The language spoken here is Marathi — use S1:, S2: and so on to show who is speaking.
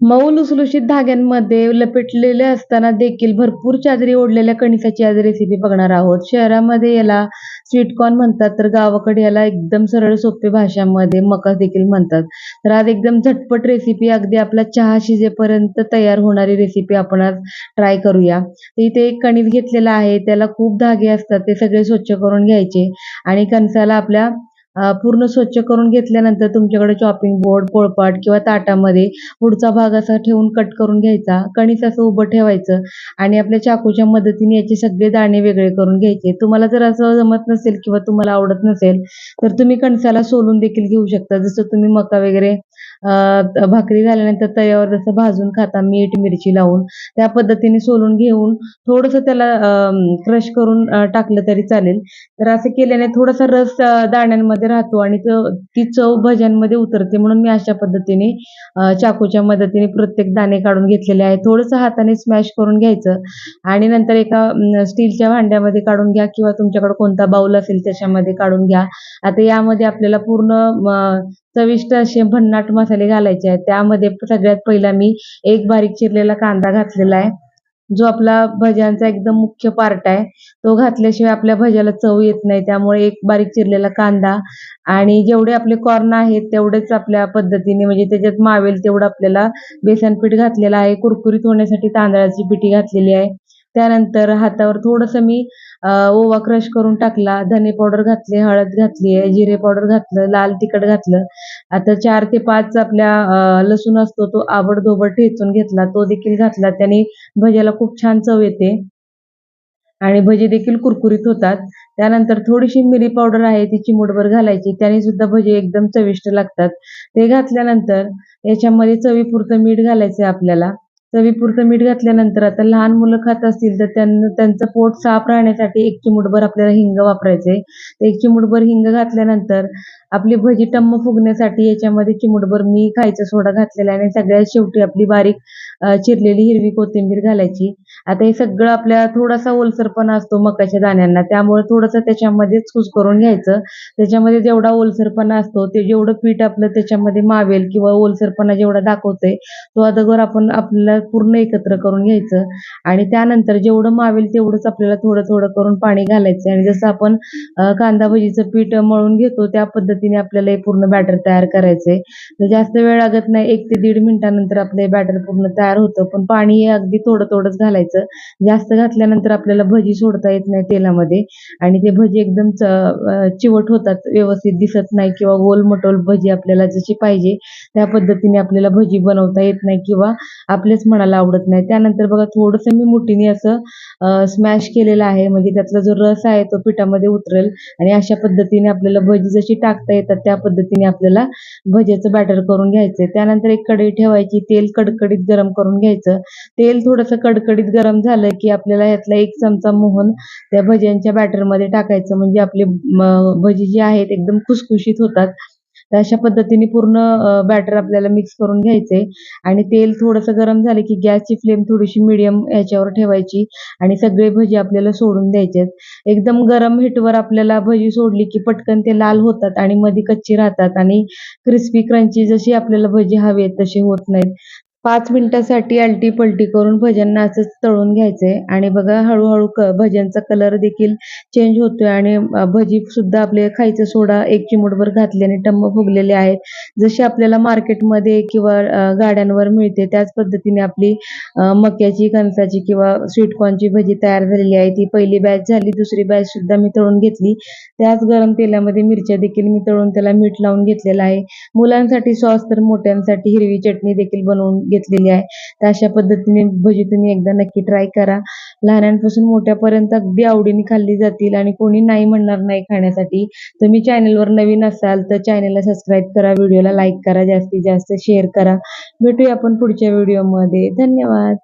S1: मऊ लुसलुशीत धाग्यांमध्ये लपेटलेले असताना देखील भरपूर चादरी ओढलेल्या कणिसाची आज रेसिपी बघणार आहोत. शहरामध्ये याला स्वीटकॉर्न म्हणतात तर गावाकडे याला एकदम सरळ सोपे भाषांमध्ये मका देखील म्हणतात. तर आज एकदम झटपट रेसिपी अगदी आपला चहा शिजेपर्यंत तयार होणारी रेसिपी आपण आज ट्राय करूया. इथे एक कणिस घेतलेला आहे त्याला खूप धागे असतात ते सगळे स्वच्छ करून घ्यायचे आणि कणसाला आपल्या पूर्ण स्वच्छ करून घेतल्यानंतर तुमच्याकडे चॉपिंग बोर्ड पोळपाट किंवा ताटामध्ये पुढचा भाग असा ठेवून कट करून घ्यायचा. कणीस असं उभं ठेवायचं आणि आपल्या चाकूच्या मदतीने याचे सगळे दाणे वेगळे करून घ्यायचे. तुम्हाला जर असं जमत नसेल किंवा तुम्हाला आवडत नसेल तर तुम्ही कणसाला सोलून देखील घेऊ शकता. जसं तुम्ही मका वगैरे भाकरी झाल्यानंतर तव्यावर जसं भाजून खाता मीठ मिरची लावून त्या पद्धतीने सोलून घेऊन थोडंसं त्याला क्रश करून टाकलं तरी चालेल. तर असं केल्याने थोडासा रस दाण्यांमध्ये राहतो आणि ती चव भज्यांमध्ये उतरते म्हणून मी अशा पद्धतीने चाकूच्या मदतीने प्रत्येक दाणे काढून घेतलेले आहे थोडंसं हाताने स्मॅश करून घ्यायचं आणि नंतर एका स्टीलच्या भांड्यामध्ये काढून घ्या किंवा तुमच्याकडे कोणता बाऊल असेल त्याच्यामध्ये काढून घ्या. आता यामध्ये आपल्याला पूर्ण चविष्ट असे भन्नाट मसाले घालायचे आहेत. त्यामध्ये सगळ्यात पहिला मी एक बारीक चिरलेला कांदा घातलेला आहे. जो आपला भज्यांचा एकदम मुख्य पार्ट आहे. तो घातल्याशिवाय आपल्या भज्याला चव येत नाही. त्यामुळे एक बारीक चिरलेला कांदा आणि जेवढे आपले कॉर्न आहेत तेवढेच आपल्या पद्धतीने म्हणजे त्याच्यात मावेल तेवढं आपल्याला बेसन पीठ घातलेलं आहे. कुरकुरीत होण्यासाठी तांदळाची पिठी घातलेली आहे. त्यानंतर हातावर थोडंसं मी ओवा क्रश करून टाकला. धने पावडर घातली हळद घातली आहे जिरे पावडर घातलं लाल तिखट घातलं. आता चार ते पाच आपल्या लसूण असतो तो आबडधोबड ठेचून घेतला. तो देखील घातला. त्याने भज्याला खूप छान चव येते. आणि भजी देखील कुरकुरीत होतात. त्यानंतर थोडीशी मिरी पावडर आहे ती चिमूटभर घालायची. त्याने सुद्धा भजी एकदम चविष्ट लागतात. ते घातल्यानंतर याच्यामध्ये चवीपुरतं मीठ घालायचं आहे आपल्याला. चवीपुरतं मीठ घातल्यानंतर आता लहान मुलं खात असतील तर त्यांना त्यांचं पोट साफ राहण्यासाठी एक चिमूटभर आपल्याला हिंग वापरायचे एक चिमूटभर हिंग घातल्यानंतर आपली भजी टम्म फुगण्यासाठी याच्यामध्ये चिमूटभर मी खायचा सोडा घातलेला आहे आणि सगळ्यात शेवटी आपली बारीक चिरलेली हिरवी कोथिंबीर घालायची. आता हे सगळं आपल्या थोडासा ओलसरपणा असतो मकाच्या दाण्यांना. त्यामुळे थोडंसं त्याच्यामध्येच कुस करून घ्यायचं. त्याच्यामध्ये जेवढा ओलसरपणा असतो ते जेवढं पीठ आपलं त्याच्यामध्ये मावेल किंवा ओलसरपणा जेवढा दाखवतोय तो अगोदर आपण आपल्याला पूर्ण एकत्र करून घ्यायचं. आणि त्यानंतर जेवढं मावेल तेवढंच आपल्याला थोडं थोडं करून पाणी घालायचं. आणि जसं आपण कांदा भजीचं पीठ मळून घेतो त्या पद्धतीने आपल्याला हे पूर्ण बॅटर तयार करायचंय. तर जास्त वेळ लागत नाही. एक ते दीड मिनिटानंतर आपलं हे बॅटर पूर्ण तयार तयार होतं. पण पाणी हे अगदी थोडं थोडंच घालायचं. जास्त घातल्यानंतर आपल्याला भजी सोडता येत नाही तेलामध्ये. आणि ते भजी एकदम चिवट होतात व्यवस्थित दिसत नाही किंवा गोल मटोल भजी आपल्याला जशी पाहिजे त्या पद्धतीने आपल्याला भजी बनवता येत नाही किंवा आपल्याच मनाला आवडत नाही. त्यानंतर बघा थोडंसं मी मुठीने असं स्मॅश केलेलं आहे. म्हणजे त्यातला जो रस आहे तो पिठामध्ये उतरेल. आणि अशा पद्धतीने आपल्याला भजी जशी टाकता येतात त्या पद्धतीने आपल्याला भज्याचं बॅटर करून घ्यायचं त्यानंतर एक कढई ठेवायची. तेल कडकडीत गरम करून घ्यायचं. तेल थोडंसं कडकडीत गरम झालं की आपल्याला यातला एक चमचा मोहन त्या भज्यांच्या बॅटरमध्ये टाकायचं. म्हणजे आपले भजी जे आहेत एकदम खुसखुशीत होतात. तर अशा पद्धतीने पूर्ण बॅटर आपल्याला मिक्स करून घ्यायचे. आणि तेल थोडंसं गरम झालं की गॅसची फ्लेम थोडीशी मिडियम याच्यावर ठेवायची. आणि सगळे भजी आपल्याला सोडून द्यायचे. एकदम गरम हिटवर आपल्याला भजी सोडली की पटकन ते लाल होतात आणि मध्ये कच्ची राहतात. आणि क्रिस्पी क्रंची जशी आपल्याला भजी हवी आहेत तशी होत नाहीत. पाच मिनिटासाठी आलटी पलटी करून भजन असंच तळून घ्यायचंय. आणि बघा हळूहळू क भज्यांचा कलर देखील चेंज होतोय. आणि भजी सुद्धा आपले खायचं सोडा एक चिमूटभर घातल्याने टम्म फुगलेले आहेत. जशी आपल्याला मार्केटमध्ये किंवा गाड्यांवर मिळते त्याच पद्धतीने आपली मक्याची कणसाची किंवा स्वीटकॉर्नची भजी तयार झालेली आहे. ती पहिली बॅच झाली दुसरी बॅच सुद्धा मी तळून घेतली. त्याच गरम तेलामध्ये मिरच्या देखील मी तळून त्याला मीठ लावून घेतलेलं आहे. मुलांसाठी सॉस तर मोठ्यांसाठी हिरवी चटणी देखील बनवून घेत घेतलेली आहे. तर अशा पद्धतीने भजी तुम्ही एकदा नक्की ट्राय करा. लहानांपासून मोठ्यापर्यंत अगदी आवडीने खाल्ली जातील आणि कोणी नाही म्हणणार नाही खाण्यासाठी. तुम्ही चॅनलवर नवीन असाल तर चॅनलला सबस्क्राईब करा व्हिडिओला लाईक करा जास्तीत जास्त शेअर करा. भेटूया आपण पुढच्या व्हिडिओमध्ये धन्यवाद.